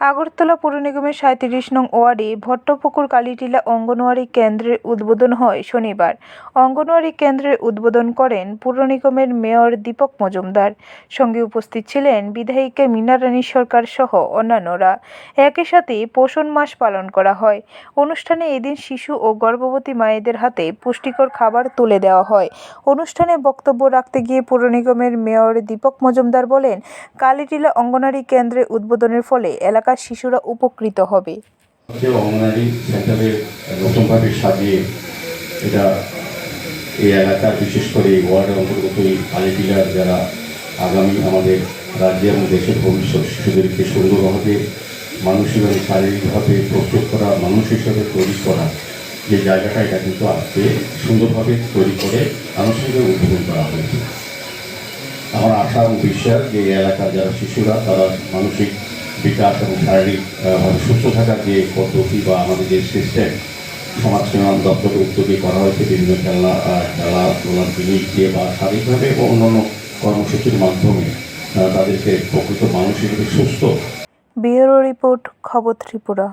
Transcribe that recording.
আগরতলা পুর নিগমের সাঁত্রিশ নং ওয়ার্ডে ভট্টপুকুর কালীটিলা অঙ্গনওয়াড়ি কেন্দ্রের উদ্বোধন হয় শনিবার। অঙ্গনওয়াড়ি কেন্দ্রের উদ্বোধন করেন পুর নিগমের মেয়র দীপক মজুমদার। সঙ্গে উপস্থিত ছিলেন বিধায়িকা মীনা রানী সরকার সহ অন্যান্যরা। একই সাথে পোষণ মাস পালন করা হয়। অনুষ্ঠানে এদিন শিশু ও গর্ভবতী মায়েদের হাতে পুষ্টিকর খাবার তুলে দেওয়া হয়। অনুষ্ঠানে বক্তব্য রাখতে গিয়ে পুর নিগমের মেয়র দীপক মজুমদার বলেন, কালীটিলা অঙ্গনারী কেন্দ্রের উদ্বোধনের ফলে এলাকার শিশুরা উপকৃত হবে। এটা এই এলাকার বিশেষ করে এই ওয়ার্ডের অন্তর্গত এই যারা আগামী আমাদের রাজ্য এবং দেশের ভবিষ্যৎ শিশুদেরকে সুন্দরভাবে মানসিক এবং শারীরিকভাবে প্রস্তুত করা, মানুষ হিসেবে তৈরি করা যে জায়গাটা, এটা কিন্তু আজকে সুন্দরভাবে তৈরি করে আনুষ্ঠানিক উদ্বোধন করা হয়েছে। আমার আশা এবং বিশ্বাস যে এই এলাকার যারা শিশুরা, তারা মানসিক বিকাশ এবং শারীরিক সুস্থ থাকার যে পদ্ধতি বা আমাদের যে সিস্টেম সমাজ কল্যাণ দপ্তরের উদ্যোগে করা হয়েছে বিভিন্ন খেলা খেলা খেলাধুলার জিনিস দিয়ে বা শারীরিকভাবে এবং অন্যান্য কর্মসূচির মাধ্যমে তাদেরকে প্রকৃত মানুষ হিসেবে সুস্থ। ব্যুরো রিপোর্ট, খবর ত্রিপুরা।